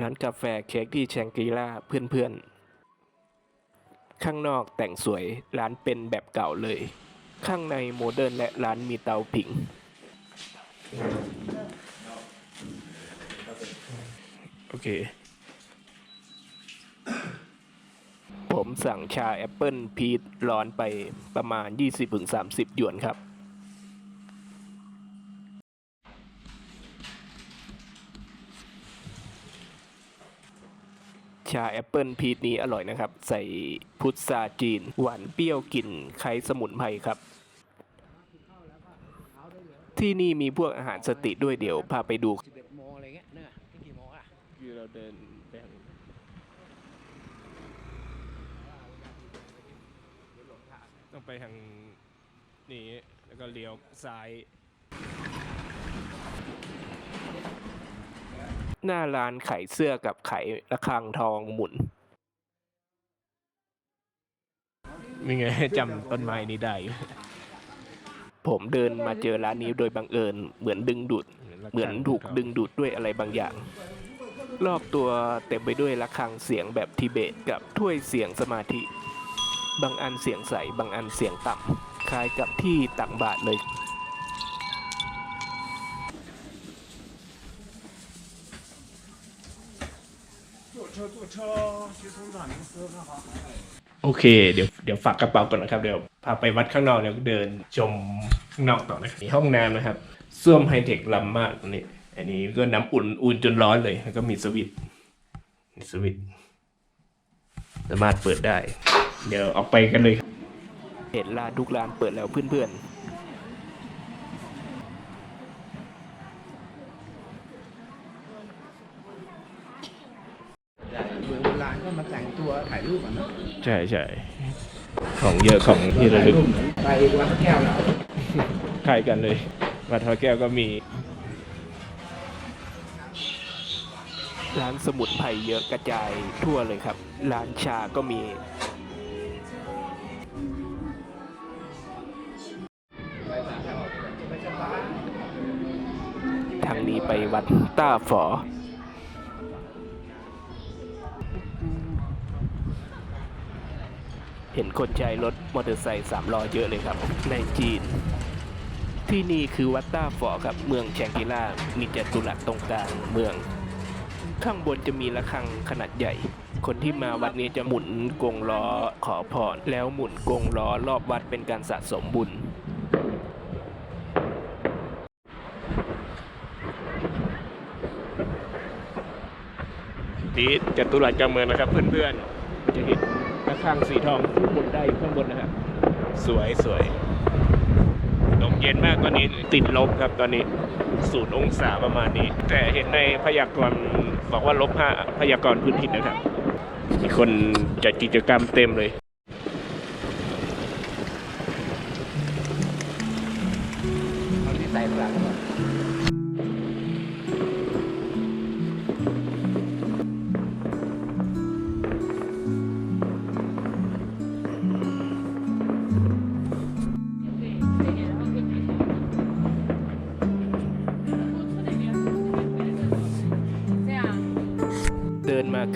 ร้านกาแฟเค้กที่แชงกรีล่าเพื่อนๆ ข้างนอกแต่งสวยร้านเป็นแบบเก่าเลย ข้างในโมเดิร์นและร้านมีเตาผิง โอเค ผมสั่งชาแอปเปิลพีชร้อนไปประมาณ 20-30 หยวนครับ ชาแอปเปิลพีชนี้อร่อยนะครับ ใส่พุทราจีน หวานเปรี้ยวกลิ่นไข่สมุนไพรครับ ที่นี่มีพวกอาหารสตรีทด้วยเดี๋ยวพาไปดูสิบเอ็ดโมงอะไรเงี้ยเนี่ยกี่โมงอะคือเราเดินไปทางต้องไปทางนี้แล้วก็เลี้ยวซ้าย หน้าร้านขายเสื้อกับขายระฆังทองหมุนนี่ไงจำต้นไม้นี้ได้อยู่ผมเดินมาเจอร้านนี้โดยบังเอิญ เหมือนดึงดูด เหมือนถูกดึงดูดด้วยอะไรบางอย่าง รอบตัวเต็มไปด้วยระฆังเสียงแบบทิเบตกับถ้วยเสียงสมาธิ บางอันเสียงใส บางอันเสียงต่ำคล้ายกับที่ตักบาทเลย โอเคเดี๋ยวเดี๋ยวฝากกระเป๋าก่อนนะครับเดี๋ยวพาไปวัดข้างนอกแล้วเดินชมข้างนอกต่อนะครับมีห้องน้ำนะครับส้วมไฮเทคล้ำมากอันนี้อันนี้ก็น้ำอุ่นอุ่นจนร้อนเลยแล้วก็มีสวิตช์มีสวิตช์สามารถเปิดได้ เดี๋ยวออกไปกันเลยเห็นร้าทุกร้านเปิดแล้วเพื่อนเมืองโบราณก็ มาแต่งตัวถ่ายรูปอะนะๆใช่ใช่ของเยอะของที่ระลึกไปวัดพระแก้วแล้วคล้ายกันเลยวัดพระแก้วก็มี ร้านสมุนไพรเยอะกระจายทั่วเลยครับ ร้านชาก็มี ทางนี้ไปวัดต้าฝอ เห็นคนใช้รถมอเตอร์ไซค์สามล้อเยอะเลยครับ ในจีน ที่นี่คือวัดต้าฝอครับ เมืองแชงกิล่า มีจัตุรัสตรงกลางเมือง ข้างบนจะมีระฆังขนาดใหญ่ คนที่มาวัดนี้จะหมุนกงล้อขอพรแล้วหมุนกงล้อรอบวัดเป็นการสะสมบุญนี่จัตุรัสกลางเมืองนะครับเพื่อนๆจะเห็น ระฆังสีทองข้างบนได้ข้างบนนะครับสวยสวยลมเย็นมากตอนนี้ติดลบครับตอนนี้ศูนย์องศาประมาณนี้ แต่เห็นในพยากรณ์บอกว่าลบห้าพยากรณ์พื้นที่นะครับมีคนจัดกิจกรรมเต็มเลย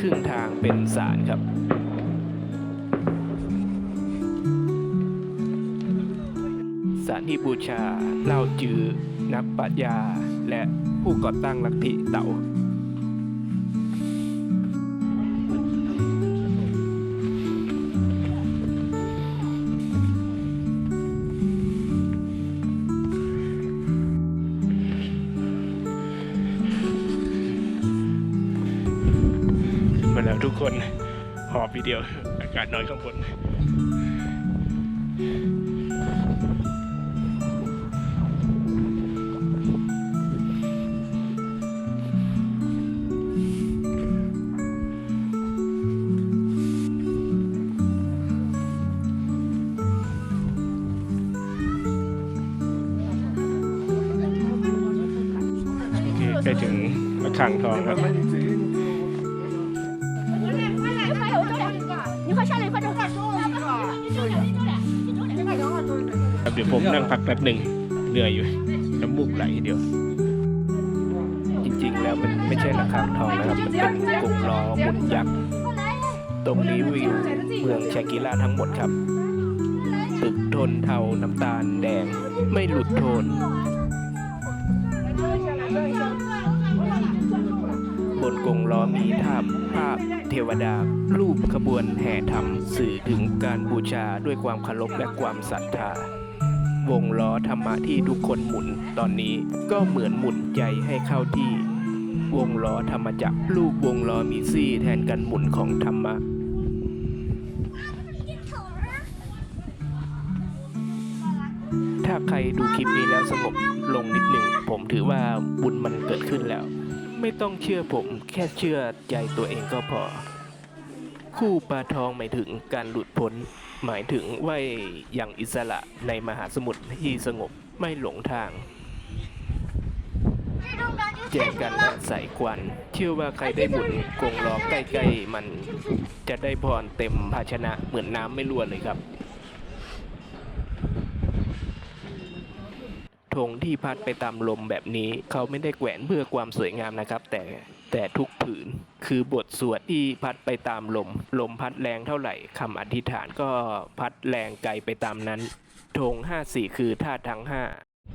ครึ่งทางเป็นศาลครับสารที่บูชาเล่าจือ นักปัชญา และผู้ก่อตั้งลัทธิเต่า หอบวิดีโออากาศน้อยข้างบนใกล้ถึงระฆังทองครับ ดี๋ยวผมนั่งพักแป๊บหนึ่งเหนื่อยอยู่น้ำมูกไหลเดียว จริงๆแล้วมันไม่ใช่ระฆังทองนะครับ มันเป็นกงล้อหมุนยักษ์ตรงนี้วิวเมืองชากิล่าทั้งหมดครับตึกทนเทาน้ำตาลแดงไม่หลุดโทน บนกงล้อมีภาพภาพเทวดา รูปขบวนแห่ธรรม สื่อถึงการบูชาด้วยความเคารพและความศรัทธา วงล้อธรรมะที่ทุกคนหมุนตอนนี้ก็เหมือนหมุนใจให้เข้าที่ วงล้อธรรมจักรรูปวงล้อมีซี่แทนกันหมุนของธรรมะถ้าใครดูคลิปนี้แล้วสงบลงนิดหนึ่ง ผมถือว่าบุญมันเกิดขึ้นแล้ว ไม่ต้องเชื่อผมแค่เชื่อใจตัวเองก็พอ คู่ปลาทองหมายถึงการหลุดพ้น หมายถึงว่ายอย่างอิสระในมหาสมุทรที่สงบไม่หลงทางแจกกันและใส่ควันเชื่อว่าใครได้หมุนกงล้อใกล้ๆมันจะได้พรเต็มภาชนะเหมือนน้ำไม่รั่วเลยครับธงที่พัดไปตามลมแบบนี้เขาไม่ได้แขวนเพื่อความสวยงามนะครับ แต่ แต่ทุกผืน คือบทสวดที่พัดไปตามลม ลมพัดแรงเท่าไหร่คำอธิษฐานก็พัดแรงไกลไปตามนั้นธงห้าสี่คือธาตุทั้งห้า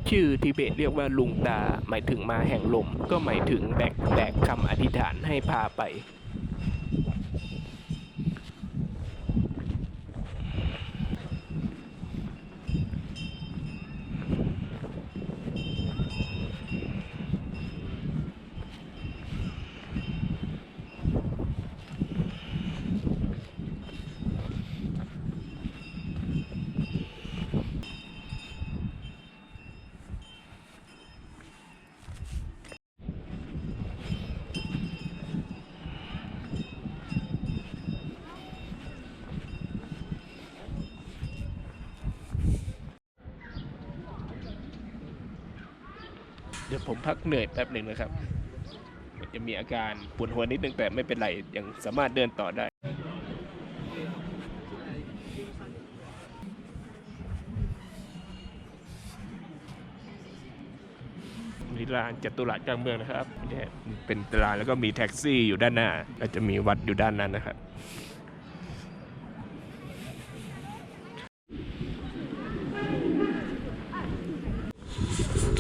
ชื่อทิเบตเรียกว่าลุงตา หมายถึงมาแห่งลม ก็หมายถึงแบกแบกคำอธิษฐานให้พาไป ผมพักเหนื่อยแป๊บหนึ่งนะครับจะมีอาการปวดหัวนิดนึงแต่ไม่เป็นไรยังสามารถเดินต่อได้ มีลานจัตุรัสกลางเมืองนะครับเนี่ยเป็นตลานแล้วก็มีแท็กซี่อยู่ด้านหน้าแล้วจะมีวัดอยู่ด้านนั้นนะครับ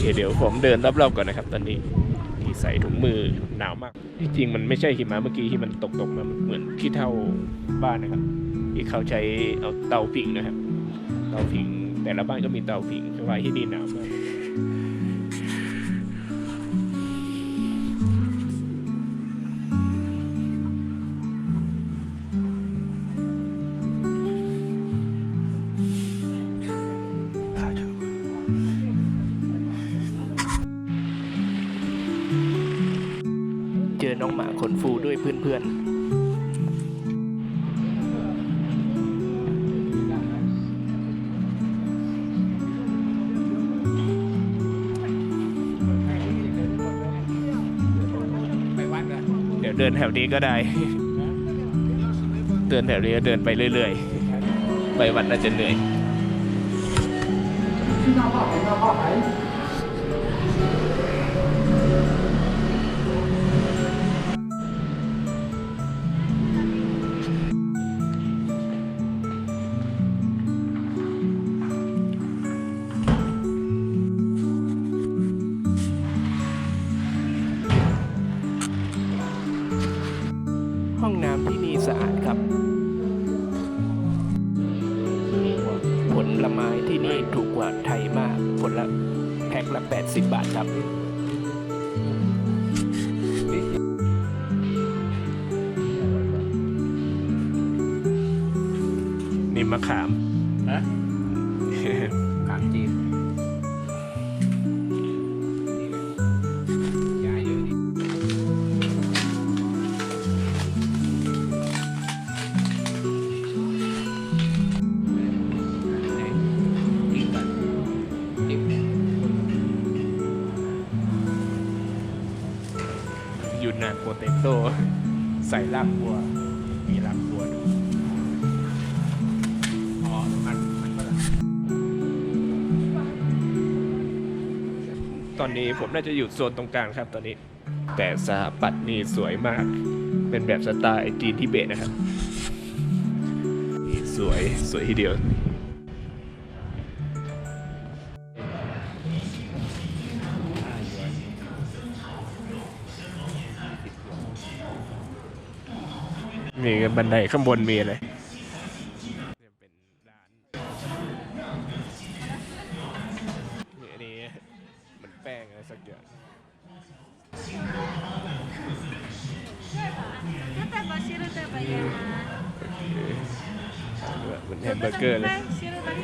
เคเดี๋ยวผมเดินรอบๆก่อนนะครับ ตอนนี้ที่ใส่ถุงมือหนาวมาก ที่จริงมันไม่ใช่หิมะเมื่อกี้ที่มันตกๆมาเหมือนขี้เท่าบ้านนะครับ ที่เขาใช้เอาเตาผิงนะครับ เตาผิงแต่ละบ้านก็มีเตาผิงไว้ที่นี่หนาวมาก พื่อนๆไปวัดเลยเดี๋ยวเดินแถวนี้ก็ได้ เดินแถวนี้ก็เดินไปเรื่อยๆ ไปวัดน่าจะเหนื่อย มะขามฮะขามจีนยาเยอะดิไหนกินก่อนดิบเนี่ยยูนนานโปเตโต้ใส่รากบัว มีรากบัวด้วย ตอนนี้ผมน่าจะอยู่โซนตรงกลางครับตอนนี้ แต่สถาปัตย์นี่สวยมาก เป็นแบบสไตล์จีนทิเบตนะครับนี่สวยสวยทีเดียวมีบันไดข้างบนมีอะไร อนแฮมเบอร์เกอร์เลย 西了的六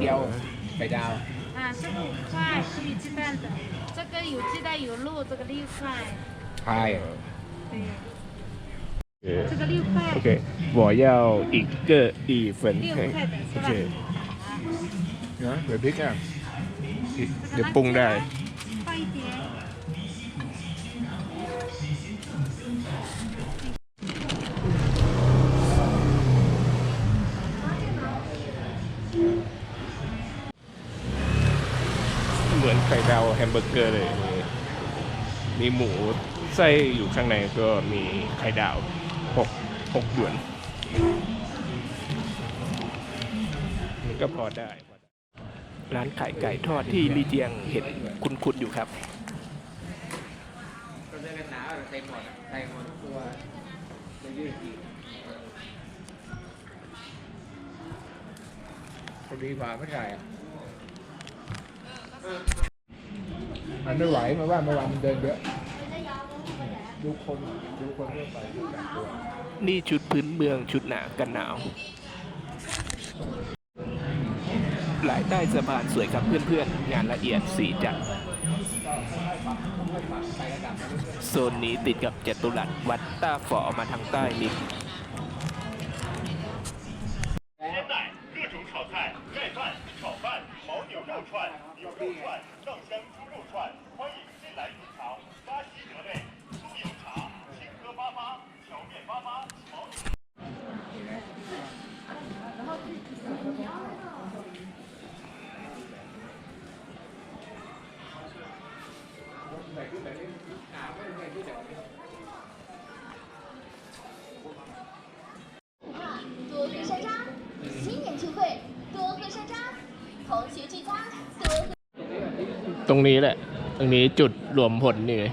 เดียว 块。 ไข่ดาว 啊，这个五块是有鸡蛋的，这个有鸡蛋有肉，这个六块。 พาย 对， เออ 这个六块。 โอเค我要一个意粉六块的是 โอ 吧 เค？นะเดี๋ยวพริกอ่ะเดี๋ยวปรุงได้ 放 这 มเบอร์เกอร์เลย มีหมูไส้อยู่ข้างในก็มีไข่ดาวหกหกหยวนมันก็พอได้ ร้านขายไก่ทอดที่ลีเจียงเห็นคุ้นๆอยู่ครับก็เสื้อกันหนาวใส่หมดอะใส่หมดทุกตัวจะยืดอีกพอดีกว่าไม่ใช่ มันไม่ไหวเมื่อวานเมื่อวานมันเดินเยอะดูคนดูคนทั่วไปดูแต่งตัวนี่ชุดพื้นเมืองชุดหนากันหนาว หลายใต้สะพานสวยครับเพื่อนๆ งานละเอียดสีจัด โซนนี้ติดกับจตุรัสวัดต้าฝอมาทางใต้นิด 多喝山楂，新年聚会多喝山楂，同学聚餐多喝。 ตรงนี้แหละ ตรงนี้จุดรวมผลนี่ไง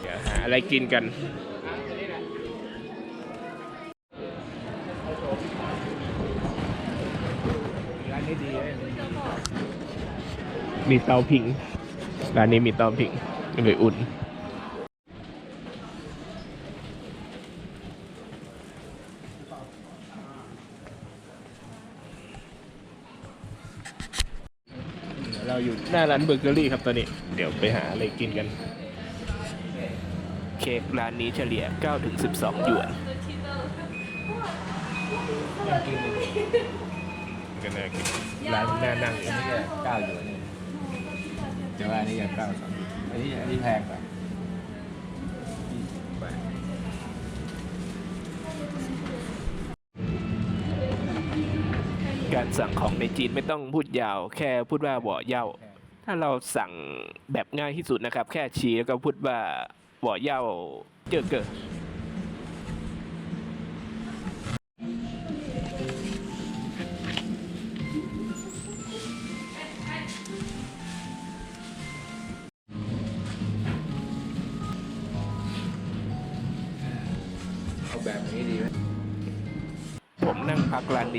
เดี๋ยวหาอะไรกินกัน มีเตาผิงร้านนี้มีเตาผิงเลยอุ่นเราอยู่หน้าร้านเบเกอรี่ครับตอนนี้ เดี๋ยวไปหาอะไรกินกัน เค้กร้านนี้เฉลี่ย9ถึง12 หยวนก็น่ากินร้านน่านั่งอันนี้ก็เก้าอยู่นี่ แต่ว่าอันนี้ยังเก้าสองอันนี้อันนี้แพงกว่าการสั่งของในจีนไม่ต้องพูดยาว แค่พูดว่าบ่อเย่า ถ้าเราสั่งแบบง่ายที่สุดนะครับ แค่ชี้แล้วก็พูดว่าบ่อเย่าเจอเกิดเอ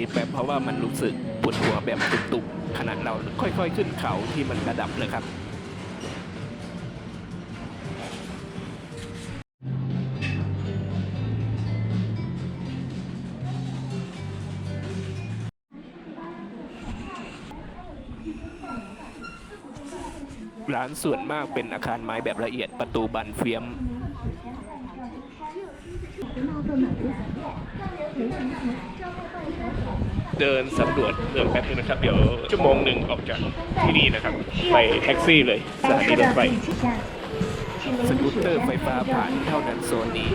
นี้แป๊บเพราะว่ามันรู้สึกปวดหัวแบบตุกๆขนาดเราค่อยๆ ขึ้นเขาที่มันระดับเลยครับร้านส่วนมากเป็นอาคารไม้แบบละเอียดประตูบานเฟียม เดินสำรวจเมืองแป๊บนึงนะครับ เดี๋ยวชั่วโมงหนึ่งออกจากที่นี่นะครับ ไปแท็กซี่เลยสถานีรถไฟสกูตเตอร์ไฟฟ้าผ่านเท่านั้นโซนนี้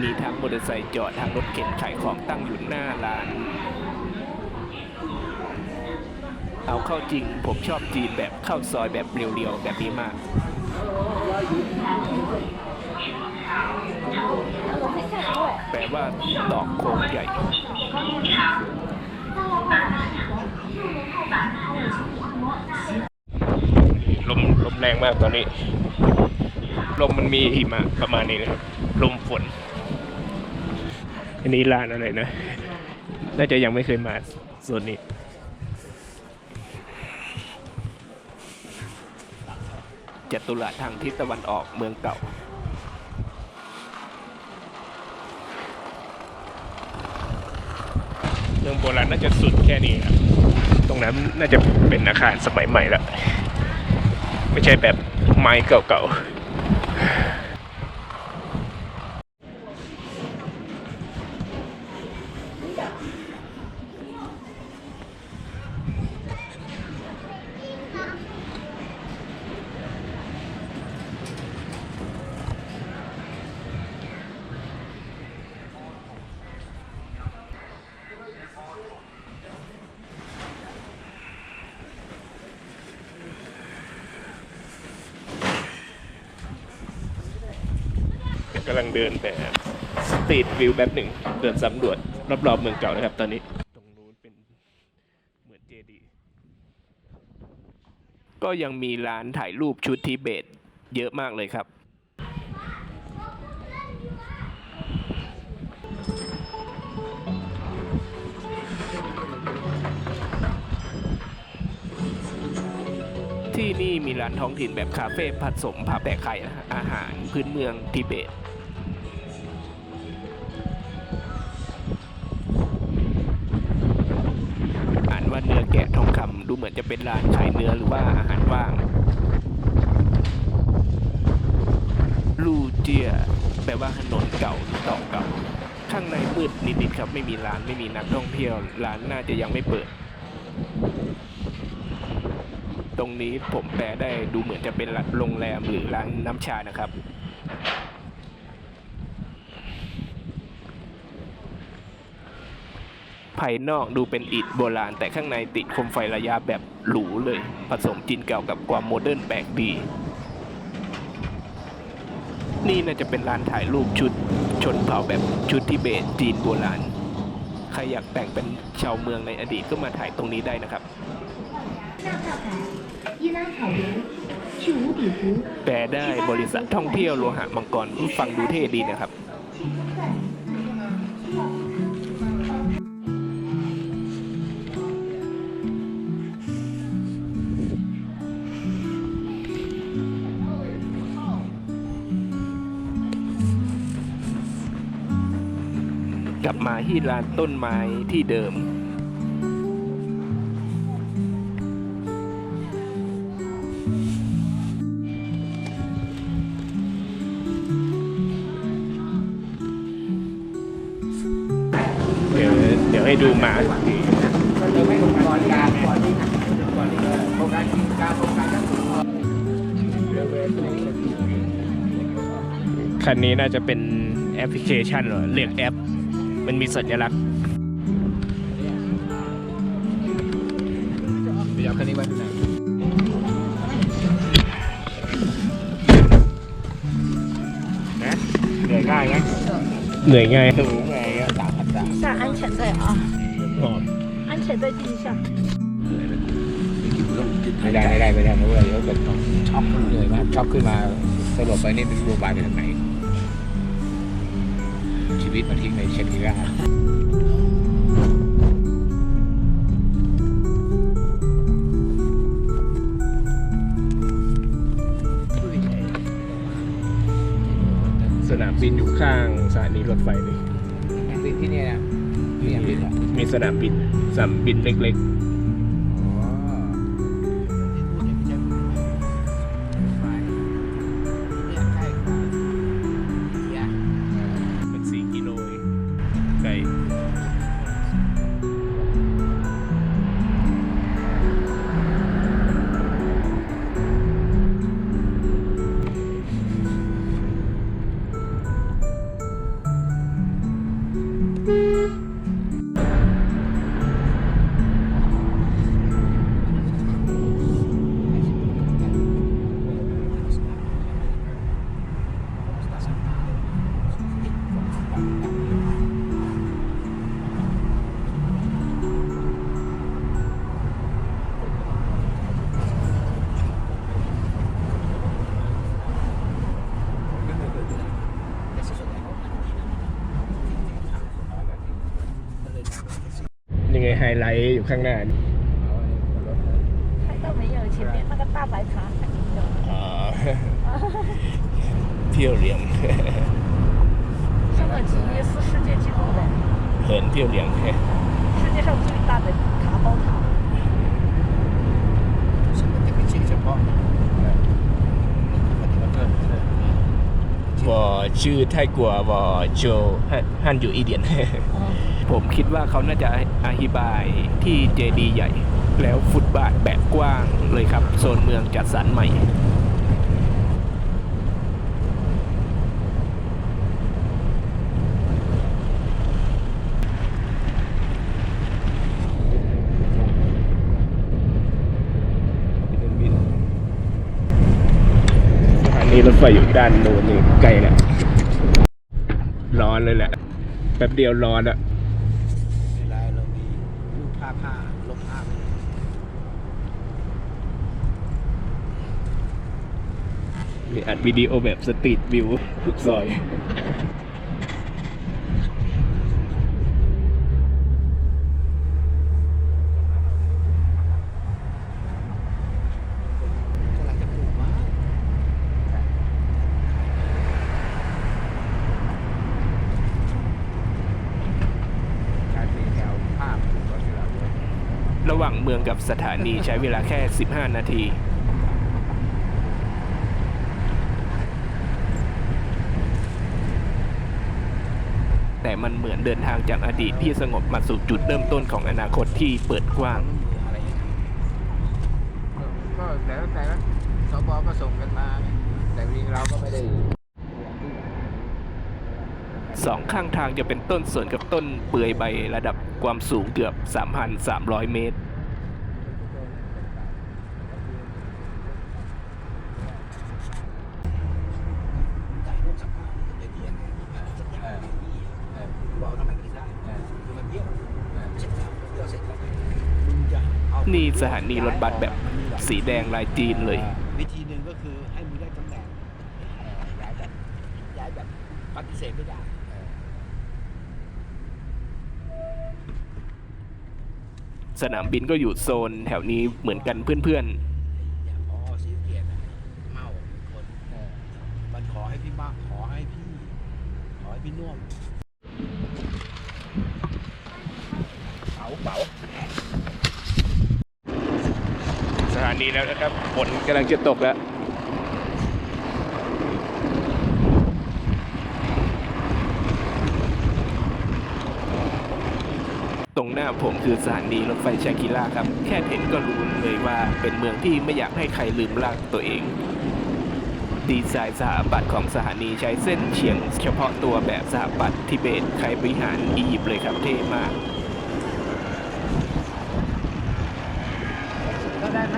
มีทั้งมอเตอร์ไซค์จอดทางรถเข็นขายของตั้งอยู่หน้าร้าน เอาเข้าจริงผมชอบจีนแบบข้าวซอยแบบเรียวๆ แบบนี้มาก แปลว่าดอกโคงใหญ่ลมลมแรงมากตอนนี้ ลมมันมีหิมะประมาณนี้นะครับ ลมฝน อันนี้ร้านอะไรนะ น่าจะยังไม่เคยมาส่วนนี้จัตุรัสทางทิศตะวันออกเมืองเก่า มืองโบราณน่าจะสุดแค่นี้ครับตรงนั้นน่าจะเป็นอาคารสมัยใหม่แล้วไม่ใช่แบบไม้เก่าๆำลังเดินแบบสตรีทวิวแบบหนึ่ง เดินสำรวจรอบๆเมืองเก่านะครับ ตอนนี้ ตรงนู้นเป็นเหมือนเจดี ก็ยังมีร้านถ่ายรูปชุดทิเบตเยอะมากเลยครับที่นี่มีร้านท้องถิ่นแบบคาเฟ่ผสมผาแปะไข่อาหารพื้นเมืองทิเบต ดูเหมือนจะเป็นร้านขายเนื้อหรือว่าอาหารว่าง ลูเจียแปลว่าถนนเก่าหรือต่อเก่า ข้างในมืดนิดๆครับไม่มีร้านไม่มีนักท่องเที่ยว ร้านน่าจะยังไม่เปิด ตรงนี้ผมแปลได้ดูเหมือนจะเป็นโรงแรมหรือร้านน้ำชานะครับ ภายนอกดูเป็นอิฐโบราณ แต่ข้างในติดคมไฟระยะแบบหรูเลย ผสมจีนเก่ากับความโมเดิร์นแปลกดี นี่น่าจะเป็นร้านถ่ายรูปชุดชนเผ่าแบบชุดทิเบตจีนโบราณ ใครอยากแต่งเป็นชาวเมืองในอดีตก็มาถ่ายตรงนี้ได้นะครับแปลได้บริษัทท่องเที่ยวโลหะมังกรฟังดูเท่ดีนะครับ ลับมาที่ร้านต้นไม้ที่เดิม เดี๋ยวเดี๋ยวให้ดูหมาเราไม่ลงก่อนการก่อนที่ก่อนโครงการกินการโครงการทั้งหมดคันนี้น่าจะเป็นแอปพลิเคชันเหรอเรียกแอป มันมีสัญลักษณ์ เดี๋ยวคันนี้ไว้ที่ไหน นะ เหนื่อยง่ายไหม เหนื่อยง่าย สูงไงก็สามพันสาม 下安全带啊， หอม 安全带系一下。 ไม่ได้ไม่ได้ไม่ได้เพราะว่าเดี๋ยวเกิดช็อกเหนื่อยมากช็อกขึ้นมาสลบไปนี่เป็นโรงพยาบาลไปทางไหน ชีวิตมาทิ้งในเชนิราชสนามบินอยู่ข้างสถานีรถไฟเลยยังบินที่นี่นะนี่ยังบินเหรอมีสนามบินสนามบินเล็กอ๋ ไลท์อยู่ข้างหน้า 拍到没有？前面那个大白茶看见有。 อ๋อ เพียวเหลียง 上了吉尼斯世界纪录的， เหินเพียวเหลียง 世界上最大的茶包塔。 ซึ่งมันจะเป็นชื่อเฉพาะมัน ผมคิดว่าเขาน่าจะอธิบายที่เจดีย์ใหญ่ แล้วฟุตบาทแบบกว้างเลยครับ โซนเมืองจัดสรรใหม่สถานีรถไฟอยู่ด้านโน้นนี่ใกล้แล้วร้อนเลยแหละ แป๊บเดียวร้อนอะ เวลาเรามีรูปภาพผ้าลบภาพ มีอัดวิดีโอแบบสตรีทวิวทุกซอยกำลังจะปลูกมาการตีแนวภาพถูกก็คือเราด้วยระหว่างเมืองกับสถานีใช้เวลาแค่ 15 นาที แต่มันเหมือนเดินทางจากอดีตที่สงบมาสู่จุดเริ่มต้นของอนาคตที่เปิดกว้างอะไรอย่างเงี้ยก็แต่วแต่ละสบก็ส่งกันมา แต่วิ่งเราก็ไม่ได้สองข้างทางจะเป็นต้นสนกับต้นเปื่อยใบระดับความสูงเกือบ 3,300 เมตร นี่สถานีรถบัสแบบสีแดงลายจีนเลย วิธีหนึ่งก็คือให้มึงได้ตำแหน่งย้ายแบบย้ายแบบปฏิเสธไม่ได้สนามบินก็อยู่โซนแถวนี้เหมือนกันเพื่อนอย่างพอสีเกียรติเมาคนมันขอให้พี่มากขอให้พี่ ขอให้พี่น่วมเป๋าเป๋า ๆ สถา นีแล้วนะครับฝนกำลังจะตกแล้วตรงหน้าผมคือสถานีรถไฟชากิล่าครับ แค่เห็นก็รู้เลยว่าเป็นเมืองที่ไม่อยากให้ใครลืมร่างตัวเอง ดีไซน์สถาปัตย์ของสถานีใช้เส้นเฉียง เฉพาะตัวแบบสถาปัตย์ทิเบตใครบริหารอียิปต์เลยครับเท่มากได้ไหม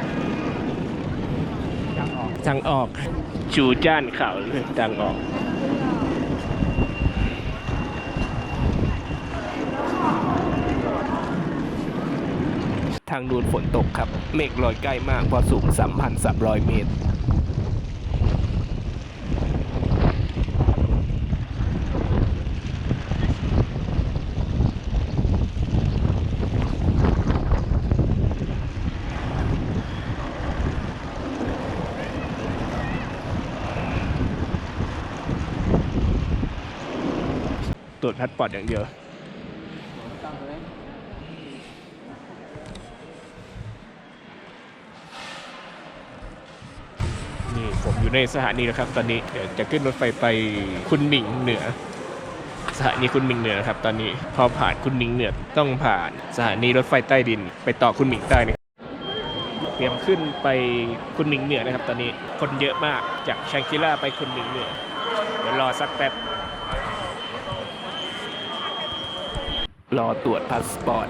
จังออก ทางออก จูจ้านเขาทางออก ทางนูนฝนตกครับ เมฆลอยใกล้มากพอสูง 3,300 เมตร พัดปอดอย่างเดียวนี่ผมอยู่ในสถานีแล้วครับ ตอนนี้เดี๋ยวจะขึ้นรถไฟไปคุณหมิงเหนือ สถานีคุณหมิงเหนือนะครับ ตอนนี้พอผ่านคุณหมิงเหนือต้องผ่านสถานีรถไฟใต้ดิน ไปต่อคุณหมิงใต้นี่เตรียมขึ้นไปคุณหมิงเหนือนะครับ ตอนนี้คนเยอะมากจากชังคิล่าไปคุณหมิงเหนือเดี๋ยวรอสักแป๊บ รอตรวจพาสปอร์ต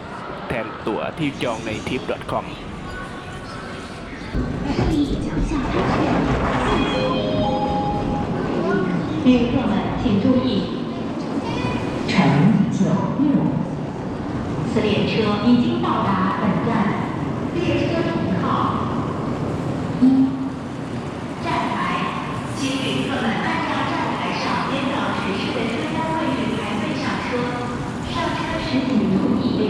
แทนตั๋วที่จองใน tip.com 旅客们请注意，乘九六，此列车已经到达本站，列车停靠一 โ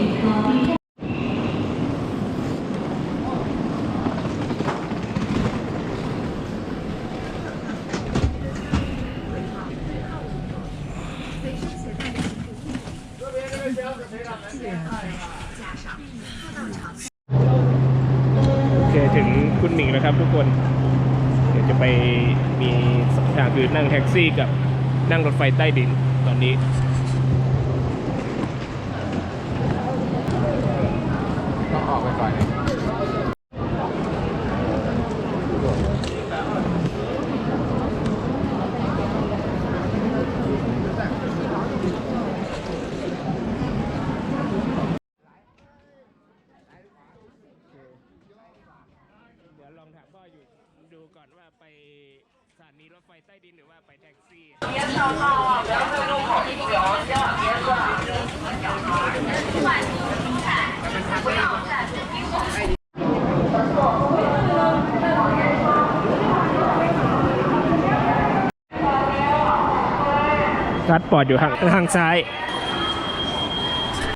อเคถึงคุณหนิงนะครับทุกคน เดี๋ยวจะไปมีสัปดาห์คือนั่งแท็กซี่กับนั่งรถไฟใต้ดินตอนนี้ ไปก่อนเดี๋ยวลองถามพ่ออยู่ดูก่อนว่าไปสถานีรถไฟใต้ดินหรือว่าไปแท็กซี่ รัดปอดอยู่ทางทางซ้าย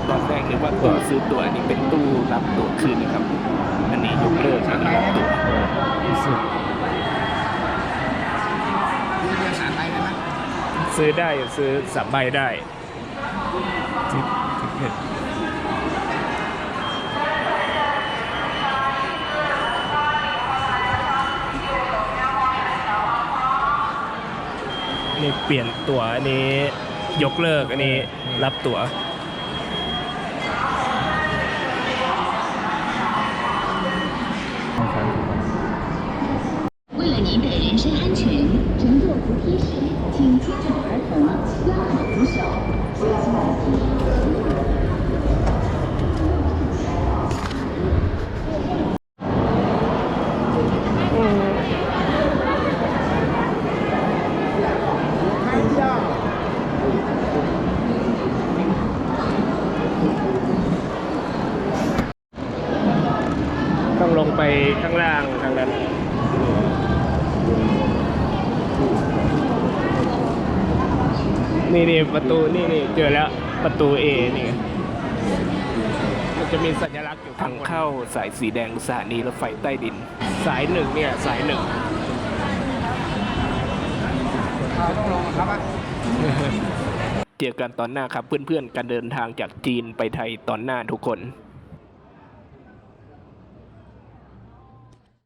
ตอนแรกนึกว่าตั๋วซื้อตั๋วอันนี้เป็นตู้รับตั๋วคืนนะครับ อันนี้ยกเลิกนะรับตั๋วนี่เรียนสารไปเลยไหมซื้อได้ซื้อสามใบได้ทิทิเก็ต นี่เปลี่ยนตั๋วอันนี้ยกเลิกอันนี้รับตั๋ว 为了您的人身安全，乘坐扶梯时请牵着儿童，拉好扶手，接近扶梯。 ประตู A นี่ไงมันจะมีสัญลักษณ์อยู่ทางเข้าสายสีแดงสถานีรถไฟใต้ดิน สายหนึ่งเนี่ย สายหนึ่งเราต้องลงครับว่าเจอกันตอนหน้าครับเพื่อนๆ การเดินทางจากจีนไปไทยตอนหน้าทุกคน